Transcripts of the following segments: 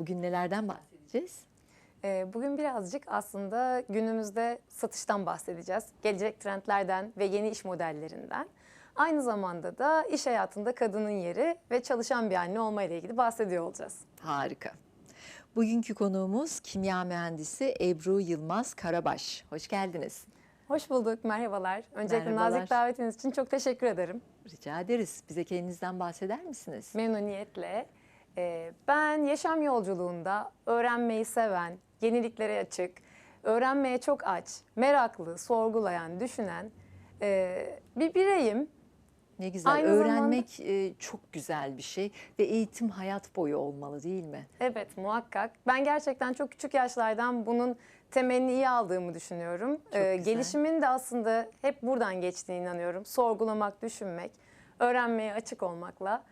Bugün nelerden bahsedeceğiz? Ee, Bugün birazcık aslında günümüzde satıştan bahsedeceğiz. Gelecek trendlerden ve yeni iş modellerinden. Aynı zamanda da iş hayatında kadının yeri ve çalışan bir anne olma ile ilgili bahsediyor olacağız. Harika. Bugünkü konuğumuz kimya mühendisi Ebru Yılmaz Karabaş. Hoş geldiniz. Hoş bulduk, merhabalar. Öncelikle Merhabalar. nazik davetiniz için çok teşekkür ederim. Rica ederiz. Bize kendinizden bahseder misiniz? Memnuniyetle. Ee, Ben yaşam yolculuğunda öğrenmeyi seven, yeniliklere açık, öğrenmeye çok aç, meraklı, sorgulayan, düşünen e, bir bireyim. Ne güzel. Aynı Öğrenmek e, çok güzel bir şey ve eğitim hayat boyu olmalı değil mi? Evet muhakkak. Ben gerçekten çok küçük yaşlardan bunun temelini iyi aldığımı düşünüyorum. Ee, güzel. gelişimin de aslında hep buradan geçtiğine inanıyorum. Sorgulamak, düşünmek, öğrenmeye açık olmakla.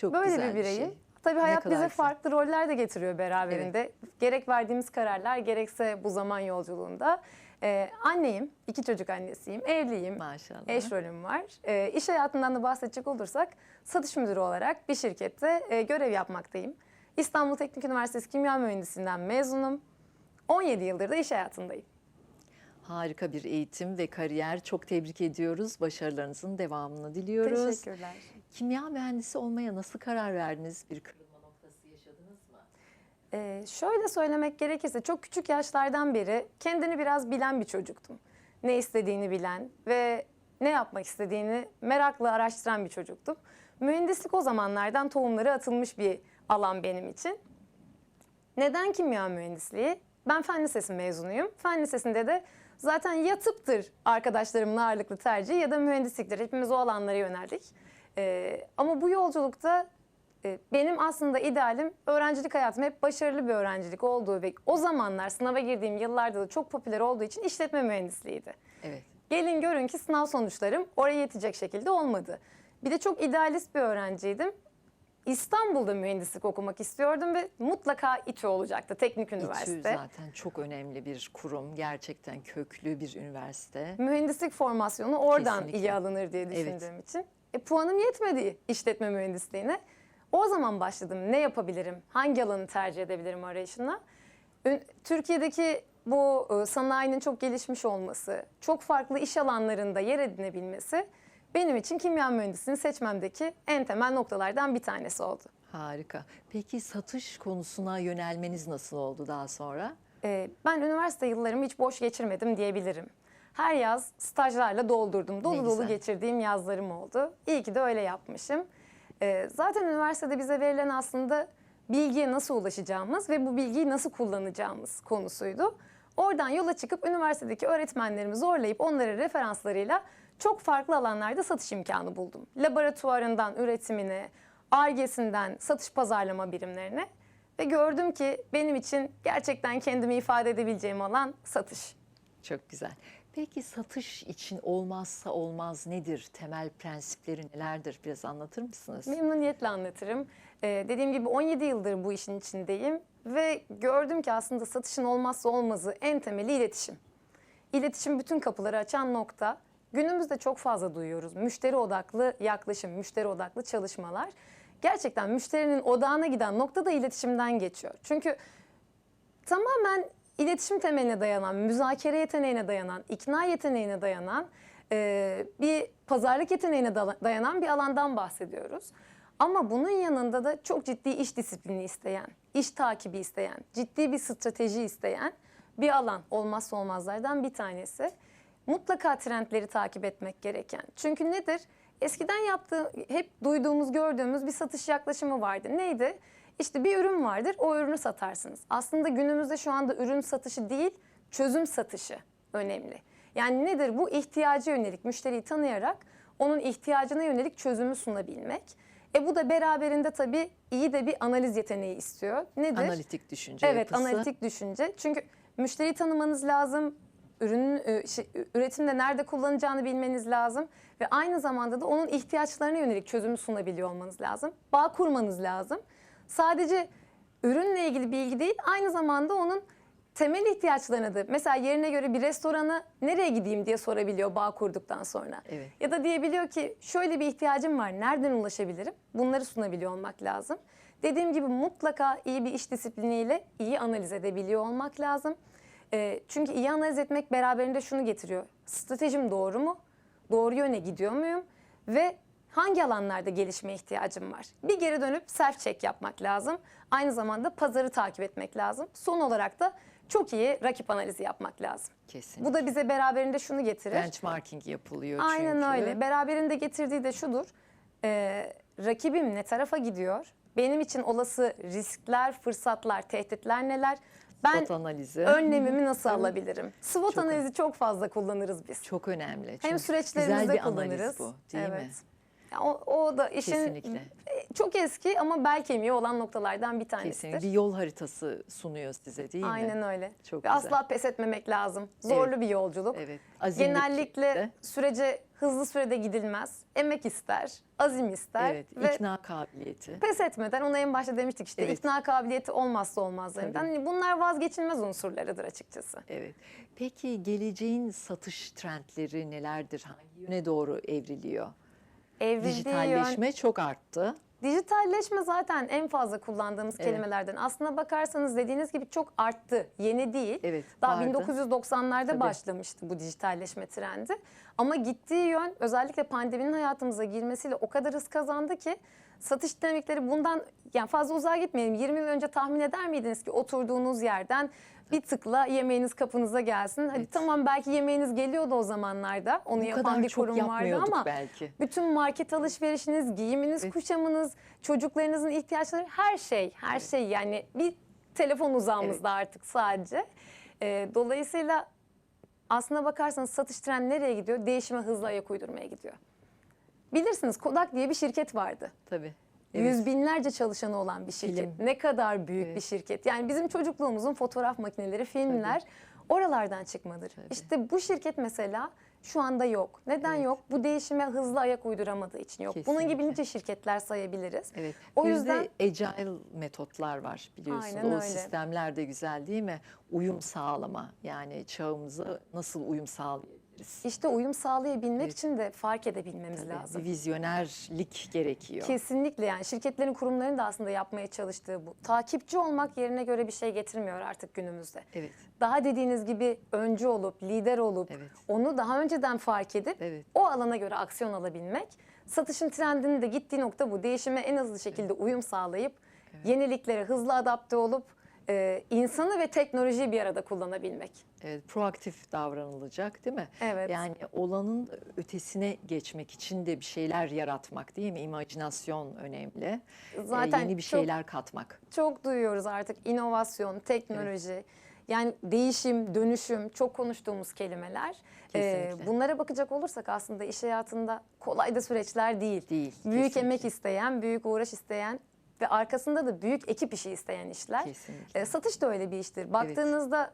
Çok böyle güzel bir bireyim. şey. Tabii hayat bize güzel. farklı roller de getiriyor beraberinde. Gerek verdiğimiz kararlar gerekse bu zaman yolculuğunda. Ee, anneyim, iki çocuk annesiyim, evliyim. Maşallah. Eş rolüm var. Ee, iş hayatından da bahsedecek olursak satış müdürü olarak bir şirkette e, görev yapmaktayım. İstanbul Teknik Üniversitesi Kimya Mühendisliğinden mezunum. 17 yıldır da iş hayatındayım. Harika bir eğitim ve kariyer. Çok tebrik ediyoruz. Başarılarınızın devamını diliyoruz. Teşekkürler. Kimya mühendisi olmaya nasıl karar verdiniz? Bir kırılma noktası yaşadınız mı? Ee, şöyle söylemek gerekirse çok küçük yaşlardan beri kendini biraz bilen bir çocuktum. Ne istediğini bilen ve ne yapmak istediğini merakla araştıran bir çocuktum. Mühendislik o zamanlardan tohumları atılmış bir alan benim için. Neden kimya mühendisliği? Ben fen lisesi mezunuyum. Fen lisesinde de zaten ya tıptır arkadaşlarımın ağırlıklı tercihi ya da mühendisliktir. Hepimiz o alanlara yöneldik. Ee, ama bu yolculukta e, benim aslında idealim öğrencilik hayatım hep başarılı bir öğrencilik olduğu ve o zamanlar sınava girdiğim yıllarda da çok popüler olduğu için işletme mühendisliğiydi. Evet. Gelin görün ki sınav sonuçlarım oraya yetecek şekilde olmadı. Bir de çok idealist bir öğrenciydim. İstanbul'da mühendislik okumak istiyordum ve mutlaka İTÜ olacaktı, teknik üniversite. İTÜ zaten çok önemli bir kurum. Gerçekten köklü bir üniversite. Mühendislik formasyonu oradan Kesinlikle. iyi alınır diye Evet. düşündüğüm için. E, puanım yetmedi işletme mühendisliğine. O zaman başladım. Ne yapabilirim? Hangi alanı tercih edebilirim arayışına? Türkiye'deki bu e, sanayinin çok gelişmiş olması, çok farklı iş alanlarında yer edinebilmesi benim için kimya mühendisliğini seçmemdeki en temel noktalardan bir tanesi oldu. Harika. Peki satış konusuna yönelmeniz nasıl oldu daha sonra? Ee, ben üniversite yıllarımı hiç boş geçirmedim diyebilirim. Her yaz stajlarla doldurdum. Dolu dolu geçirdiğim yazlarım oldu. İyi ki de öyle yapmışım. Ee, zaten üniversitede bize verilen aslında bilgiye nasıl ulaşacağımız ve bu bilgiyi nasıl kullanacağımız konusuydu. Oradan yola çıkıp üniversitedeki öğretmenlerimi zorlayıp onları referanslarıyla çok farklı alanlarda satış imkanı buldum. Laboratuvarından üretimine, ARGE'sinden satış pazarlama birimlerine ve gördüm ki benim için gerçekten kendimi ifade edebileceğim alan satış. Çok güzel. Peki satış için olmazsa olmaz nedir? Temel prensipleri nelerdir? Biraz anlatır mısınız? Memnuniyetle anlatırım. Ee, dediğim gibi 17 yıldır bu işin içindeyim ve gördüm ki aslında satışın olmazsa olmazı en temeli iletişim. İletişim bütün kapıları açan nokta. Günümüzde çok fazla duyuyoruz. Müşteri odaklı yaklaşım, müşteri odaklı çalışmalar. Gerçekten müşterinin odağına giden nokta da iletişimden geçiyor. Çünkü tamamen iletişim temeline dayanan, müzakere yeteneğine dayanan, ikna yeteneğine dayanan, e, bir pazarlık yeteneğine da- dayanan bir alandan bahsediyoruz. Ama bunun yanında da çok ciddi iş disiplini isteyen, iş takibi isteyen, ciddi bir strateji isteyen bir alan olmazsa olmazlardan bir tanesi. Mutlaka trendleri takip etmek gereken. Çünkü nedir? Eskiden yaptığı, hep duyduğumuz, gördüğümüz bir satış yaklaşımı vardı. Neydi? İşte bir ürün vardır, o ürünü satarsınız. Aslında günümüzde şu anda ürün satışı değil, çözüm satışı önemli. Yani nedir bu? İhtiyacı yönelik, müşteriyi tanıyarak onun ihtiyacına yönelik çözümü sunabilmek. E bu da beraberinde tabii iyi de bir analiz yeteneği istiyor. Nedir? Analitik düşünce Evet, yapısı. analitik düşünce. Çünkü müşteriyi tanımanız lazım. Ürünün e, şey, üretimde nerede kullanacağını bilmeniz lazım ve aynı zamanda da onun ihtiyaçlarına yönelik çözümü sunabiliyor olmanız lazım. Bağ kurmanız lazım. Sadece ürünle ilgili bilgi değil, aynı zamanda onun temel ihtiyaçlarına da mesela yerine göre bir restorana nereye gideyim diye sorabiliyor bağ kurduktan sonra. Evet. Ya da diyebiliyor ki şöyle bir ihtiyacım var nereden ulaşabilirim? Bunları sunabiliyor olmak lazım. Dediğim gibi mutlaka iyi bir iş disipliniyle iyi analiz edebiliyor olmak lazım. Ee, çünkü iyi analiz etmek beraberinde şunu getiriyor. Stratejim doğru mu? Doğru yöne gidiyor muyum? Ve hangi alanlarda gelişmeye ihtiyacım var? Bir geri dönüp self check yapmak lazım. Aynı zamanda pazarı takip etmek lazım. Son olarak da çok iyi rakip analizi yapmak lazım. Kesin. Bu da bize beraberinde şunu getirir. benchmarking yapılıyor Aynen çünkü. öyle. Beraberinde getirdiği de şudur. Ee, rakibim ne tarafa gidiyor? Benim için olası riskler, fırsatlar, tehditler neler? Ben SWOT analizi önlemimi nasıl alabilirim? SWOT Çok analizi çok fazla kullanırız biz. çok önemli. Hem süreçlerimizde güzel bir kullanırız. analiz bu değil evet. mi? O, o da işin Kesinlikle. e, çok eski ama bel kemiği olan noktalardan bir tanesidir. Kesinlikle bir yol haritası sunuyor size değil mi? Aynen öyle. Çok Ve güzel. asla pes etmemek lazım. Zorlu Evet. bir yolculuk. Evet. azimli bir Genellikle şekilde. sürece hızlı sürede gidilmez. Emek ister, azim ister evet, ve ikna kabiliyeti. pes etmeden ona en başta demiştik işte Evet. ikna kabiliyeti olmazsa olmazlarından. Hani bunlar vazgeçilmez unsurlarıdır açıkçası. Evet. Peki geleceğin satış trendleri nelerdir? Hangi yöne doğru evriliyor? Evrildiği Dijitalleşme yön, çok arttı. dijitalleşme zaten en fazla kullandığımız Evet. kelimelerden. Aslına bakarsanız dediğiniz gibi çok arttı. Yeni değil. Evet, Daha vardı. 1990'larda Tabii. başlamıştı bu dijitalleşme trendi. Ama gittiği yön özellikle pandeminin hayatımıza girmesiyle o kadar hız kazandı ki satış dinamikleri bundan yani fazla uzağa gitmeyelim. 20 yıl önce tahmin eder miydiniz ki oturduğunuz yerden bir tıkla yemeğiniz kapınıza gelsin. Hadi Evet. tamam belki yemeğiniz geliyordu o zamanlarda. Onu Bu yapan kadar bir kurum vardı ama belki. bütün market alışverişiniz, giyiminiz, Evet. kuşamınız, çocuklarınızın ihtiyaçları her şey, her şey yani bir telefon uzağımızda artık sadece. Ee, dolayısıyla aslına bakarsanız satış trendi nereye gidiyor? Değişime hızlı ayak uydurmaya gidiyor. Bilirsiniz Kodak diye bir şirket vardı. Tabii. Yüz binlerce çalışanı olan bir şirket. Film. Ne kadar büyük Evet. bir şirket. Yani bizim çocukluğumuzun fotoğraf makineleri, filmler oralardan çıkmadır. Tabii. İşte bu şirket mesela şu anda yok. Neden Evet. yok? Bu değişime hızlı ayak uyduramadığı için yok. Bunun gibi Kesinlikle. nice şirketler sayabiliriz. Evet. O yüzden- yüzden agile metotlar var biliyorsun. Aynen o öyle. sistemler de güzel değil mi? Uyum sağlama. Yani çağımıza nasıl uyum sağlayabiliriz? İşte uyum sağlayabilmek Evet. için de fark edebilmemiz Tabii, lazım. Vizyonerlik gerekiyor. Kesinlikle yani şirketlerin kurumların da aslında yapmaya çalıştığı bu. Takipçi olmak yerine göre bir şey getirmiyor artık günümüzde. Evet. Daha dediğiniz gibi öncü olup, lider olup, Evet. onu daha önceden fark edip Evet. o alana göre aksiyon alabilmek. Satışın trendinin de gittiği nokta bu. Değişime en hızlı şekilde uyum sağlayıp, yeniliklere hızlı adapte olup, e, insanı ve teknolojiyi bir arada kullanabilmek. Evet, proaktif davranılacak değil mi? Evet. Yani olanın ötesine geçmek için de bir şeyler yaratmak değil mi? İmajinasyon önemli. Ee, Zaten yeni bir çok- şeyler katmak. Çok duyuyoruz artık inovasyon, teknoloji, yani değişim, dönüşüm çok konuştuğumuz kelimeler. Ee, Kesinlikle. bunlara bakacak olursak aslında iş hayatında kolay da süreçler değil. Değil, Büyük kesinlikle. emek isteyen, büyük uğraş isteyen ve arkasında da büyük ekip işi isteyen işler. Kesinlikle. Ee, satış da öyle bir iştir. Baktığınızda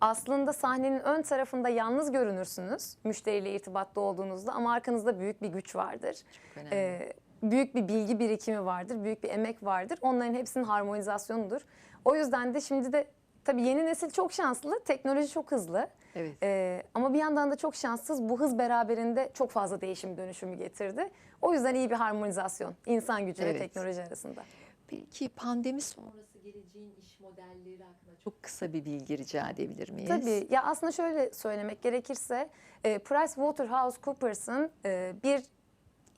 aslında sahnenin ön tarafında yalnız görünürsünüz müşteriyle irtibatta olduğunuzda ama arkanızda büyük bir güç vardır. Çok önemli. Ee, büyük bir bilgi birikimi vardır, büyük bir emek vardır. Onların hepsinin harmonizasyonudur. O yüzden de şimdi de tabii yeni nesil çok şanslı, teknoloji çok hızlı. Evet. Ee, ama bir yandan da çok şanssız. Bu hız beraberinde çok fazla değişim dönüşümü getirdi. O yüzden iyi bir harmonizasyon insan gücü ve Evet. teknoloji arasında. Peki pandemi sonrası geleceğin iş modelleri hakkında çok kısa bir bilgi rica edebilir miyiz? Tabii ya aslında şöyle söylemek gerekirse e, PricewaterhouseCoopers'ın e, bir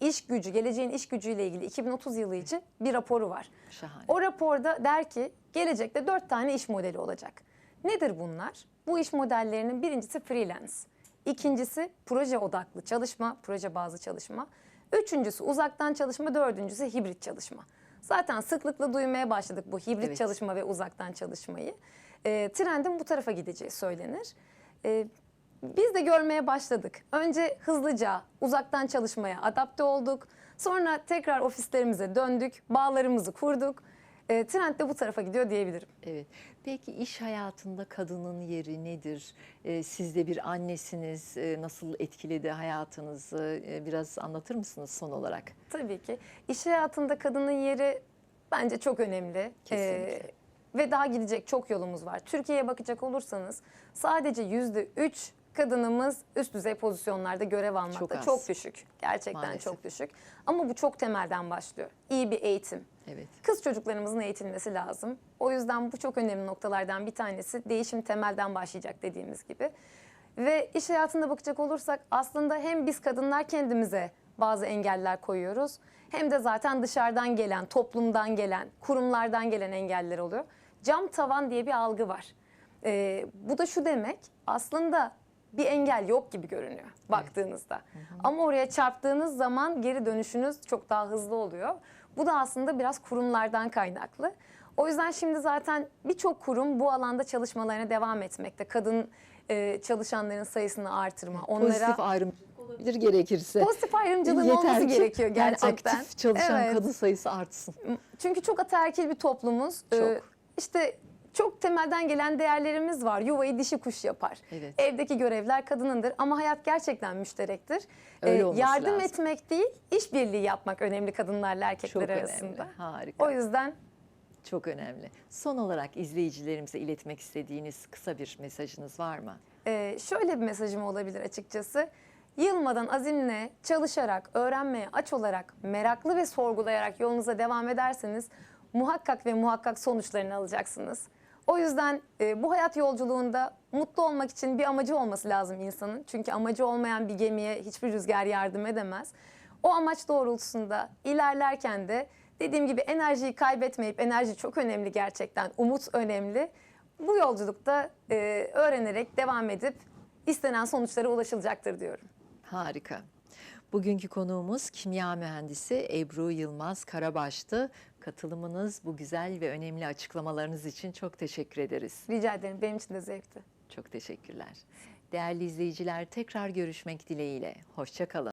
iş gücü, geleceğin iş gücüyle ilgili 2030 yılı için bir raporu var. Şahane. O raporda der ki gelecekte dört tane iş modeli olacak. Nedir bunlar? Bu iş modellerinin birincisi freelance. İkincisi proje odaklı çalışma, proje bazlı çalışma. Üçüncüsü uzaktan çalışma, dördüncüsü hibrit çalışma. Zaten sıklıkla duymaya başladık bu hibrit Evet. çalışma ve uzaktan çalışmayı. E, trendin bu tarafa gideceği söylenir. E, biz de görmeye başladık. Önce hızlıca uzaktan çalışmaya adapte olduk. Sonra tekrar ofislerimize döndük, bağlarımızı kurduk. E, trend de bu tarafa gidiyor diyebilirim. Evet. Peki iş hayatında kadının yeri nedir? Ee, siz de bir annesiniz. Ee, nasıl etkiledi hayatınızı? Ee, biraz anlatır mısınız son olarak? Tabii ki. İş hayatında kadının yeri bence çok önemli. Kesinlikle. Ee, ve daha gidecek çok yolumuz var. Türkiye'ye bakacak olursanız sadece yüzde üç kadınımız üst düzey pozisyonlarda görev almakta Çok çok, düşük. Gerçekten Maalesef. çok düşük. Ama bu çok temelden başlıyor. İyi bir eğitim, Evet. Kız çocuklarımızın eğitilmesi lazım. O yüzden bu çok önemli noktalardan bir tanesi. Değişim temelden başlayacak dediğimiz gibi. Ve iş hayatında bakacak olursak aslında hem biz kadınlar kendimize bazı engeller koyuyoruz. Hem de zaten dışarıdan gelen, toplumdan gelen, kurumlardan gelen engeller oluyor. Cam tavan diye bir algı var. Ee, bu da şu demek aslında bir engel yok gibi görünüyor baktığınızda. Ama oraya çarptığınız zaman geri dönüşünüz çok daha hızlı oluyor. Bu da aslında biraz kurumlardan kaynaklı. O yüzden şimdi zaten birçok kurum bu alanda çalışmalarına devam etmekte. Kadın e, çalışanların sayısını artırma, onlara Pozitif ayrımcılık olabilir gerekirse. pozitif ayrımcılığın Yeter olması ki gerekiyor gerçekten. Yani aktif çalışan Evet. kadın sayısı artsın. Çünkü çok ataerkil bir toplumuz. Çok. Ee, işte çok temelden gelen değerlerimiz var. Yuvayı dişi kuş yapar. Evet. Evdeki görevler kadınındır ama hayat gerçekten müşterektir. Öyle Ee, yardım lazım. etmek değil, işbirliği yapmak önemli kadınlarla erkekler Çok arasında. önemli. Harika. O yüzden Çok önemli. Son olarak izleyicilerimize iletmek istediğiniz kısa bir mesajınız var mı? Ee, şöyle bir mesajım olabilir açıkçası. Yılmadan azimle, çalışarak, öğrenmeye aç olarak, meraklı ve sorgulayarak yolunuza devam ederseniz muhakkak ve muhakkak sonuçlarını alacaksınız. O yüzden e, bu hayat yolculuğunda mutlu olmak için bir amacı olması lazım insanın. Çünkü amacı olmayan bir gemiye hiçbir rüzgar yardım edemez. O amaç doğrultusunda ilerlerken de dediğim gibi enerjiyi kaybetmeyip enerji çok önemli gerçekten. Umut önemli. Bu yolculukta e, öğrenerek devam edip istenen sonuçlara ulaşılacaktır diyorum. Harika. Bugünkü konuğumuz kimya mühendisi Ebru Yılmaz Karabaş'tı. Katılımınız, bu güzel ve önemli açıklamalarınız için çok teşekkür ederiz. Rica ederim. Benim için de zevkti. Çok teşekkürler. Değerli izleyiciler tekrar görüşmek dileğiyle. Hoşçakalın.